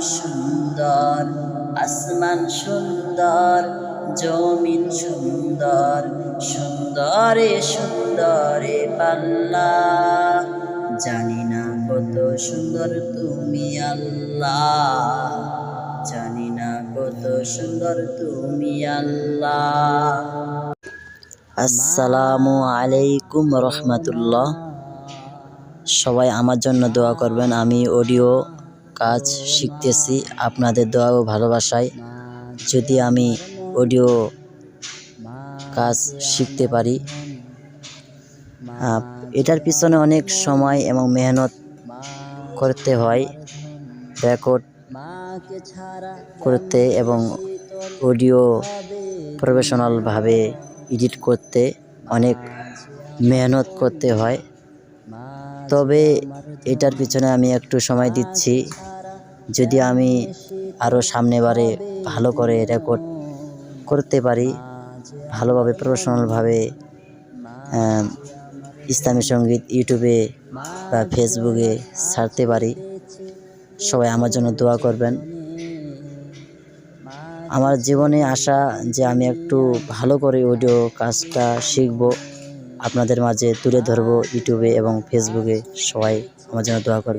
সুন্দর, আসমান সুন্দর, জমিন সুন্দর, সুন্দরে সুন্দরে পাল্লা। জানি না কত সুন্দর তুমি আল্লাহ। জানি না কত সুন্দর তুমি আল্লাহ। আসসালামু আলাইকুম রহমতুল্লাহ। সবাই আমার জন্য দোয়া করবেন, আমি অডিও কাজ শিখতেছি। আপনাদের দোয়া ও ভালোবাসায় যদি আমি অডিও কাজ শিখতে পারি। এটার পিছনে অনেক সময় এবং মেহনত করতে হয় রেকর্ড করতে এবং অডিও প্রফেশনালভাবে এডিট করতে অনেক মেহনত করতে হয়। তবে এটার পিছনে আমি একটু সময় দিচ্ছি। যদি আমি আরও সামনেবারে ভালো করে রেকর্ড করতে পারি, ভালোভাবে প্রফেশনালভাবে ইসলামী সংগীত ইউটিউবে বা ফেসবুকে ছাড়তে পারি, সবাই আমার জন্য দোয়া করবেন। আমার জীবনে আসা যে আমি একটু ভালো করে অডিও কাজটা শিখব, আপনাদের মাঝে তুলে ধরবো ইউটিউবে এবং ফেসবুকে, সবাই আমার জন্য দোয়া করবেন।